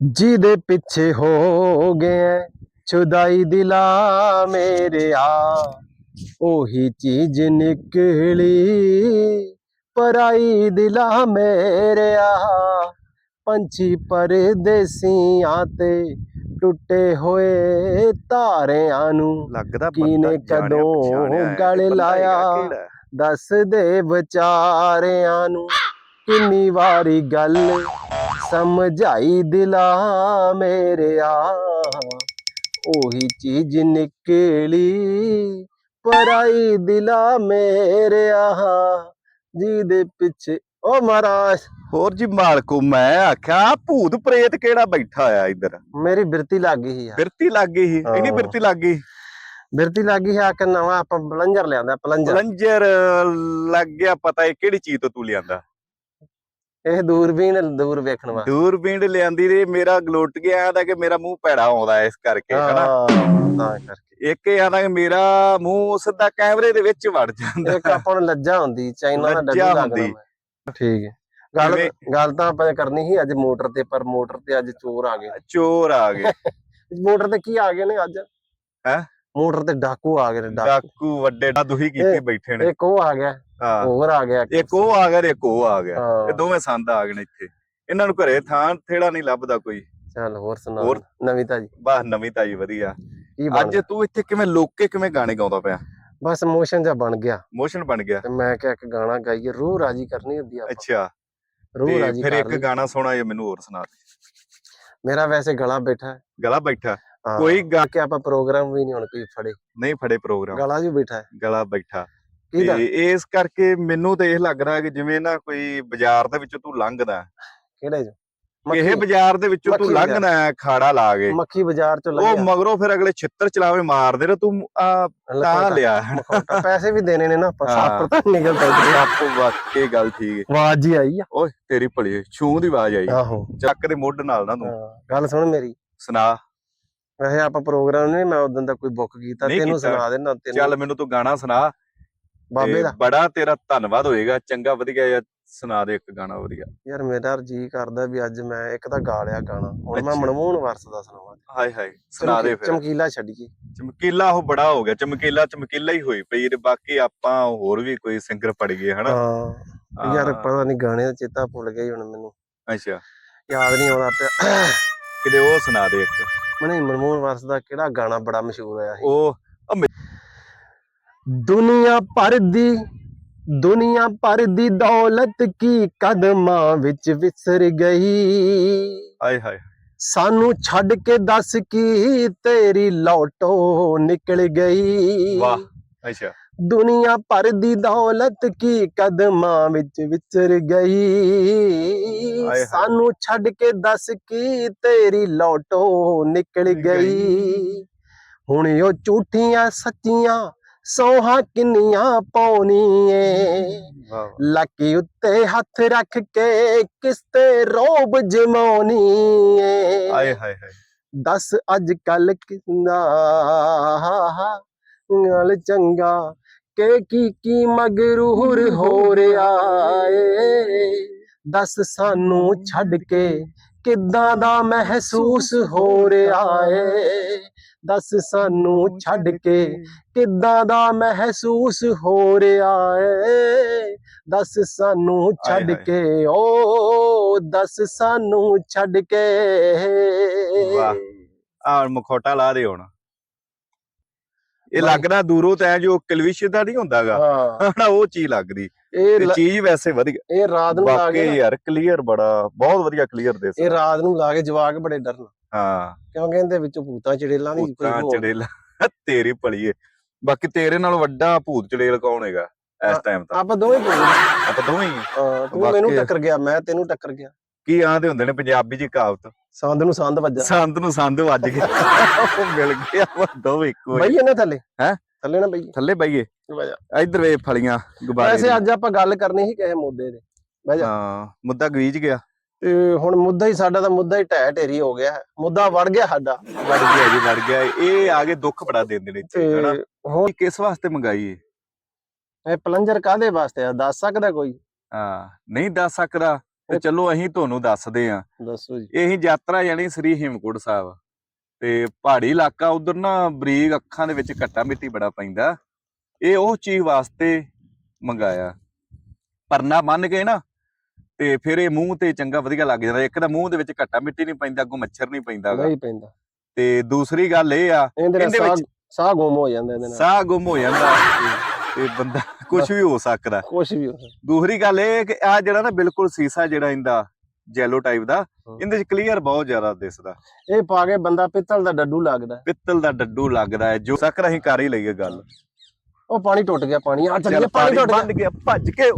ਜਿਹਦੇ ਪਿੱਛੇ ਹੋ ਗਏ ਛੁਦਾਈ ਦਿਲਾ ਮੇਰਿਆ ਉਹੀ ਚੀਜ਼ ਨਿਕਲੀ ਪਰਾਈ ਦਿਲਾ ਮੇਰਿਆ ਪੰਛੀ ਪਰਦੇਸੀਆਂ ਤੇ ਟੁੱਟੇ ਹੋਏ ਤਾਰਿਆਂ ਨੂੰ ਲੱਗਦਾ ਕੀਨੇ ਕਦੋਂ ਗਲ ਲਾਇਆ? ਦੱਸ ਦੇ ਵਿਚਾਰਿਆਂ ਨੂੰ ਕਿੰਨੀ ਵਾਰੀ ਗੱਲ ਸਮਝਾਈ ਦਿਲਾ ਮੇਰਿਆ। ਉਹੀ ਚੀਜ਼ ਨਿਕਲੀ ਪਰਾਈ ਦਿਲਾ ਮੇਰਿਆ। ਜਿਹਦੇ ਪਿੱਛੇ ਓ ਮਹਾਰਾਜ। ਹੋਰ ਜੀ ਮਾਲਕੋ ਮੈਂ ਆਖਿਆ ਭੂਤ ਪ੍ਰੇਤ ਕਿਹੜਾ ਬੈਠਾ ਆ ਇੱਧਰ? ਮੇਰੀ ਬਿਰਤੀ ਲੱਗ ਗਈ ਆ ਬਿਰਤੀ ਲੱਗ ਗਈ ਸੀ? ਇਹਨੀ ਹਾਂ। ਬਿਰਤੀ ਲੱਗ ਗਈ? ਬਿਰਤੀ ਲੱਗ ਗਈ ਆ ਕਿ ਨਵਾਂ ਆਪਾਂ ਪਲੰਜਰ ਲਿਆਂਦਾ ਪਲੰਜਰ। ਪਲੰਜਰ ਲੱਗ ਗਿਆ ਪਤਾ ਇਹ ਕਿਹੜੀ ਚੀਜ਼ ਤੋਂ ਤੂੰ ਲਿਆਂਦਾ? ਇਹ ਦੂਰਬੀਨ ਦੂਰ ਵੇਖਣ ਵਾਸਤੇ। ਦੂਰਬੀਨ ਲਿਆਂਦੀ ਰੇ ਮੇਰਾ ਗਲੋਟ ਗਿਆ ਆਦਾ ਕਿ ਮੇਰਾ ਮੂੰਹ ਭੈੜਾ ਆਉਂਦਾ ਇਸ ਕਰਕੇ ਹਨਾ ਤਾਂ ਕਰਕੇ। ਇੱਕ ਇਹ ਆਂਦਾ ਕਿ ਮੇਰਾ ਮੂੰਹ ਸਿੱਧਾ ਕੈਮਰੇ ਦੇ ਵਿੱਚ ਵੜ ਜਾਂਦਾ। ਇੱਕ ਆਪਾਂ ਨੂੰ ਲੱਜਾ ਹੁੰਦੀ ਚਾਈਨਾ ਦਾ ਲੱਜਾ ਲੱਗਦਾ। ਠੀਕ ਹੈ। ਗੱਲ ਗੱਲ ਤਾਂ ਆਪਾਂ ਕਰਨੀ ਸੀ ਅੱਜ ਮੋਟਰ ਤੇ ਪਰ ਮੋਟਰ ਤੇ ਅੱਜ ਚੋਰ ਆ ਗਏ। ਚੋਰ ਆ ਗਏ। ਮੋਟਰ ਤੇ ਕੀ ਆ ਗਏ ਨੇ ਅੱਜ? ਹੈਂ? ਮੋਟਰ ਤੇ ਡਾਕੂ ਆ ਗਏ ਨੇ ਡਾਕੂ। ਵੱਡੇ ਦੁਹੀ ਕੀਤੀ ਬੈਠੇ ਨੇ। ਇੱਕ ਉਹ ਆ ਗਿਆ। ਹੋਰ ਆ ਗਿਆ ਇੱਕ ਉਹ ਆ ਗਿਆ ਇੱਕ ਉਹ ਆ ਗਿਆ। ਹਾਂ, ਇਹ ਦੋਵੇਂ ਸੰਦ ਆ ਗਏ ਨੇ ਇੱਥੇ। ਇਹਨਾਂ ਨੂੰ ਘਰੇ ਥਾਂ ਥੇੜਾ ਨਹੀਂ ਲੱਭਦਾ ਕੋਈ। ਚੱਲ ਹੋਰ ਸੁਣਾ। ਹੋਰ? ਨਵੀਂ ਤਾਜੀ। ਬਸ ਨਵੀਂ ਤਾਈ ਵਧੀਆ। ਕੀ ਬਣ ਅੱਜ ਤੂੰ ਇੱਥੇ ਕਿਵੇਂ ਲੋਕੇ ਕਿਵੇਂ ਗਾਣੇ ਗਾਉਂਦਾ ਪਿਆ? ਬਸ ਮੋਸ਼ਨ ਜਿਹਾ ਬਣ ਗਿਆ। ਮੋਸ਼ਨ ਬਣ ਗਿਆ? ਤੇ ਮੈਂ ਕਿਹਾ ਇੱਕ ਗਾਣਾ ਗਾਈਏ ਰੂਹ ਰਾਜੀ ਕਰਨੀ ਹੁੰਦੀ ਆ ਅੱਛਾ। ਰੂਹ ਤੇ ਰਾਜੀ ਫਿਰ ਕਰ ਇੱਕ ਲਈ। ਗਾਣਾ ਸੁਣਾ ਜੇ ਮੈਨੂੰ ਹੋਰ ਸੁਣਾ ਦੇ। ਮੇਰਾ ਵੈਸੇ ਗਲਾ ਬੈਠਾ। ਹੈ ਗਲਾ ਬੈਠਾ? ਹਾਂ, ਕੋਈ ਗਾ- ਕਿ ਆਪਾਂ ਪ੍ਰੋਗਰਾਮ ਵੀ ਨਹੀਂ ਹੁਣ ਕੋਈ ਫੜੇ। ਨਹੀਂ ਫੜੇ ਪ੍ਰੋਗਰਾਮ। ਗਲਾ ਵੀ ਬੈਠਾ। ਹੈ ਗਲਾ ਬੈਠਾ। ਤੇ ਇਸ ਕਰਕੇ ਮੈਨੂੰ ਤਾਂ ਇਹ ਲੱਗ ਰਿਹਾ ਕਿ ਜਿਵੇਂ ਨਾ ਕੋਈ ਬਾਜ਼ਾਰ ਦੇ ਵਿੱਚੋਂ ਤੂੰ ਲੰਘਦਾ ਕਿਹੜੇ ਚ? ਇਹ ਬਾਜ਼ਾਰ ਦੇ ਵਿੱਚੋਂ ਤੂੰ। ਲੰਘਣਾ ਹੈ ਖਾੜਾ ਲਾ ਕੇ। ਮੱਖੀ ਬਾਜ਼ਾਰ ਚੋਂ ਉਹ ਲੱਗਿਆ ਮਗਰੋਂ ਫਿਰ ਅਗਲੇ ਛਿੱਤਰ ਚਲਾਵੇ ਮਾਰਦੇ ਰਹੇ ਤੂੰ ਆ ਤਾਂ ਲਿਆ। ਪੈਸੇ ਵੀ ਦੇਣੇ ਨੇ ਨਾ ਆਪਾਂ ਹਾਂ। ਤਾਂ ਨਿਕਲਦਾ ਇੱਧਰ। ਸੱਪ ਵਾਕਈ ਗੱਲ ਠੀਕ ਹੈ। ਆਵਾਜ਼ ਜੀ ਆਈ ਆ। ਓਏ ਤੇਰੀ ਭਲੀ ਛੂੰ ਦੀ ਆਵਾਜ਼ ਆਈ। ਆਹੋ। ਚੱਕ ਦੇ ਮੁੱਢ ਨਾਲ ਨਾ ਤੂੰ। ਹਾਂ, ਗੱਲ ਸੁਣ ਮੇਰੀ। ਸੁਣਾ। ਵੈਸੇ ਆਪਾਂ ਪ੍ਰੋਗਰਾਮ ਨਹੀਂ ਮੈਂ ਉਦੋਂ ਦਾ ਕੋਈ ਬੁੱਕ ਕੀਤਾ ਤੈਨੂੰ। ਸੁਣਾ ਦੇਣਾ ਤੈਨੂੰ ਚੱਲ ਮੈਨੂੰ ਤੂੰ ਗਾਣਾ ਸੁਣਾ। ਬਾਬੇ ਤੇ ਦਾ। ਬੜਾ ਤੇਰਾ ਧੰਨਵਾਦ ਹੋਏਗਾ। ਚੰਗਾ ਵਧੀਆ ਜਿਹਾ ਸੁਣਾ ਦੇ ਇੱਕ ਗਾਣਾ ਵਧੀਆ। ਯਾਰ ਮੇਰਾ ਜੀ ਕਰਦਾ ਵੀ ਅੱਜ ਮੈਂ ਇੱਕ ਤਾਂ ਗਾ ਲਿਆ ਗਾਣਾ। ਹੁਣ ਮੈਂ। ਮਨਮੋਹਨ ਵਰਸ ਦਾ ਸੁਣਾਵਾਂ। ਹਾਏ ਹਾਏ ਸੁਣਾ ਦੇ ਫਿਰ। ਚਮਕੀਲਾ ਛੱਡੀਏ। ਚਮਕੀਲਾ ਉਹ ਬੜਾ ਹੋ ਗਿਆ। ਚਮਕੀਲਾ ਚਮਕੀਲਾ ਹੀ ਹੋਈ ਪਈ ਤੇ ਬਾਕੀ ਆਪਾਂ ਹੋਰ ਵੀ ਕੋਈ ਸਿੰਗਰ ਪੜ ਗਏ ਹਨਾ? ਹਾਂ। ਯਾਰ। ਪਤਾ ਨਹੀਂ ਗਾਣੇ ਦਾ ਚੇਤਾ ਭੁੱਲ ਗਿਆ ਹੁਣ ਮੈਨੂੰ। ਅੱਛਾ। ਯਾਦ ਨਹੀਂ ਆਉਂਦਾ ਪਿਆ ਕਿਤੇ ਉਹ ਸੁਣਾ ਦੇ ਇੱਕ। ਮਨੇ ਮਨਮੋਹਨ ਵਰਸ ਦਾ ਕਿਹੜਾ ਗਾਣਾ ਬੜਾ ਮਸ਼ਹੂਰ ਹੋਇਆ ਸੀ। ਉਹ ਦੁਨੀਆ ਭਰ ਦੀ ਦੁਨੀਆ ਭਰ ਦੀ ਦੌਲਤ ਕੀ ਕਦਮਾਂ ਵਿੱਚ ਵਿਸਰ ਗਈ? ਹਾਏ ਹਾਏ। ਸਾਨੂੰ ਛੱਡ ਕੇ ਦੱਸ ਕੀ ਤੇਰੀ ਲੋਟੋ ਨਿਕਲ ਗਈ? ਵਾਹ। ਅੱਛਾ। ਦੁਨੀਆ ਭਰ ਦੀ ਦੌਲਤ ਕੀ ਕਦਮਾਂ ਵਿੱਚ ਵਿਚਰ ਗਈ। ਸਾਨੂੰ ਛੱਡ ਕੇ ਦੱਸ ਕੀ ਤੇਰੀ ਲੋਟੋ ਨਿਕਲ ਗਈ? ਹੁਣ ਉਹ ਝੂਠੀਆਂ ਸੱਚੀਆਂ ਸੋਹਾਂ ਕਿੰਨੀਆਂ ਪਾਉਣੀਏ। ਵਾਹ ਲੱਕੀ ਉੱਤੇ ਹੱਥ ਰੱਖ ਕੇ ਕਿਸ ਤੇ ਰੋਬ ਜਮਾਉਣੀ ਏ ਹਾਏ ਹਾਏ ਹਾਏ। ਦੱਸ ਅੱਜ ਕੱਲ ਕਿੰਨਾ ਨਾਲ ਚੰਗਾ ਕਿ ਕੀ ਕੀ ਮਗਰੂਰ ਹੋ ਰਿਹਾ ਏ। ਦੱਸ ਸਾਨੂੰ ਛੱਡ ਕੇ ਕਿੱਦਾਂ ਦਾ ਮਹਿਸੂਸ ਹੋ ਰਿਹਾ ਏ। ਦੱਸ ਸਾਨੂੰ ਛੱਡ ਕੇ ਕਿੱਦਾਂ ਦਾ ਮਹਿਸੂਸ ਹੋ ਰਿਹਾ ਏ ਦੱਸ ਸਾਨੂੰ ਛੱਡ। ਕੇ ਓ ਦੱਸ ਸਾਨੂੰ ਛੱਡ ਕੇ ਵਾਹ। ਆ ਮਖੌਟਾ ਲਾ ਦੇ ਹੁਣ ਇਹ। ਲੱਗਦਾ ਦੂਰੋਂ ਤੈਂ ਜੋ ਕਲਵਿਸ਼ ਦਾ ਨਹੀਂ ਹੁੰਦਾਗਾ ਹਾਂ ਹਨਾ ਉਹ ਚੀਜ਼ ਲੱਗਦੀ ਇਹ ਤੇ ਚੀਜ਼ ਵੈਸੇ ਵਧੀਆ ਇਹ ਰਾਤ ਨੂੰ ਲਾ ਕੇ ਯਾਰ ਕਲੀਅਰ ਬੜਾ ਬਹੁਤ ਵਧੀਆ ਕਲੀਅਰ ਦੇ ਇਹ ਰਾਤ ਨੂੰ ਲਾ ਕੇ ਜਵਾਕ ਬੜੇ ਡਰਨ ਹਾਂ ਕਿਉਂਕਿ ਇਹਦੇ ਵਿੱਚੋਂ ਭੂਤਾਂ ਚੜੇਲਾਂ ਦੀ ਕੋਈ ਭੂਤਾਂ। ਚੜੇਲਾ ਤੇਰੀ ਭਲੀ ਏ ਬਾਕੀ ਤੇਰੇ ਨਾਲ ਵੱਡਾ ਭੂਤ ਚੜੇਲ ਕੌਣ ਹੈਗਾ ਇਸ। ਟਾਈਮ ਤਾਂ ਆਪਾਂ ਦੋਵੇਂ ਆਪਾਂ ਦੋਵੇਂ। ਤੂੰ ਮੈਨੂੰ। ਟੱਕਰ ਗਿਆ ਮੈਂ ਤੈਨੂੰ ਟੱਕਰ ਗਿਆ ਕੀ ਆਂਦੇ ਹੁੰਦੇ ਨੇ ਪੰਜਾਬੀ ਚ ਕਹਾਵਤ ਸੰਦ ਨੂੰ ਸੰਦ ਵੱਜਾ ਸੰਦ ਨੂੰ ਸੰਦ ਵੱਜ ਗਿਆ ਮਿਲ ਗਿਆ ਦੋਵੇਂ ਇੱਕੋ ਹੀ। ਬਈਏ ਨਾ ਥੱਲੇ ਹੈਂ? ਥੱਲੇ ਨਾ ਬਈਏ। ਥੱਲੇ ਬਈਏ। ਇੱਧਰ ਵੇ ਫਲੀਆਂ ਗੁਬਾਰੇ ਵੈਸੇ। ਅੱਜ ਆਪਾਂ ਗੱਲ ਕਰਨੀ ਸੀ ਕਿਸੇ ਮੁੱਦੇ ਦੇ। ਬਹਿ ਜਾ। ਹਾਂ ਮੁੱਦਾ ਗਵੀਜ ਗਿਆ। ਤੇ ਹੁਣ ਮੁੱਦਾ ਹੀ ਸਾਡਾ ਤਾਂ ਮੁੱਦਾ ਹੀ ਢਹਿ ਢੇਰੀ ਹੋ ਗਿਆ। ਮੁੱਦਾ ਵੜ ਗਿਆ ਸਾਡਾ। ਵੜ ਗਿਆ ਜੀ ਵੜ ਗਿਆ। ਇਹ ਆ ਕੇ ਦੁੱਖ ਬੜਾ ਦਿੰਦੇ ਨੇ ਇੱਥੇ ਹਨਾ? ਹੁਣ ਕਿਸ ਵਾਸਤੇ ਮੰਗਾਈ ਏ ਇਹ ਪਲੰਜਰ ਕਾਦੇ ਵਾਸਤੇ ਆ? ਦੱਸ ਸਕਦਾ ਕੋਈ? ਹਾਂ ਨਹੀਂ ਦੱਸ ਸਕਦਾ। ਤੇ ਚਲੋ ਅਸੀਂ ਤੁਹਾਨੂੰ ਦੱਸਦੇ ਆ ਦੱਸੋ ਜੀ। ਇਹੀ ਯਾਤਰਾ ਜਾਨੀ ਸ੍ਰੀ ਹੇਮਕੁੰਟ ਸਾਹਿਬ। ਤੇ ਪਹਾੜੀ ਇਲਾਕਾ ਉਧਰ ਨਾ ਬਰੀਕ ਅੱਖਾਂ ਦੇ ਵਿੱਚ ਘੱਟਾ ਮਿੱਟੀ ਬੜਾ ਪੈਂਦਾ। ਇਹ ਉਹ ਚੀਜ਼ ਵਾਸਤੇ ਮੰਗਾਇਆ। ਪਰਨਾ ਬੰਨ ਕੇ ਨਾ ਤੇ ਫਿਰ ਇਹ ਮੂੰਹ ਤੇ ਚੰਗਾ ਵਧੀਆ ਲੱਗ ਜਾਂਦਾ। ਇੱਕ ਤਾਂ ਮੂੰਹ ਦੇ ਵਿੱਚ ਘੱਟਾ ਮਿੱਟੀ ਨਹੀਂ ਪੈਂਦਾ ਅੱਗੋਂ ਮੱਛਰ ਨਹੀਂ ਪੈਂਦਾ। ਨਹੀਂ ਪੈਂਦਾ। ਤੇ ਦੂਸਰੀ ਗੱਲ ਇਹ ਆ ਇਹਦੇ ਵਿੱਚ- ਸਾਹ ਗੁੰਮ ਹੋ ਜਾਂਦਾ ਇਹਦੇ ਨਾਲ। ਸਾਹ ਗੁੰਮ ਹੋ ਜਾਂਦਾ। ਤੇ ਬੰਦਾ ਕੁਝ ਵੀ ਹੋ ਸਕਦਾ। ਕੁਝ ਵੀ ਹੋ ਸਕਦਾ। ਦੂਸਰੀ ਗੱਲ ਇਹ ਕਿ ਆ ਜਿਹੜਾ ਨਾ ਬਿਲਕੁਲ ਸੀਸਾ ਜਿਹੜਾ ਇਹਦਾ ਜੈਲੋ ਟਾਈਪ ਦਾ। ਇਹਦੇ ਚ ਕਲੀਅਰ ਬਹੁਤ ਜ਼ਿਆਦਾ ਦਿਸਦਾ ਇਹ ਪਾ ਕੇ ਬੰਦਾ ਪਿੱਤਲ ਦਾ ਡੱਡੂ ਲੱਗਦਾ। ਪਿੱਤਲ ਦਾ ਡੱਡੂ ਲੱਗਦਾ ਹੈ ਜੋ ਸਕਰ ਅਸੀਂ ਕਰ ਹੀ ਲਈਏ ਗੱਲ। ਉਹ ਪਾਣੀ ਟੁੱਟ ਗਿਆ ਪਾਣੀ ਆ ਚੱਲ ਚੱਲ ਗਿਆ ਪਾਣੀ ਟੁੱਟ ਬੰਦ ਗਿਆ ਭੱਜ ਕੇ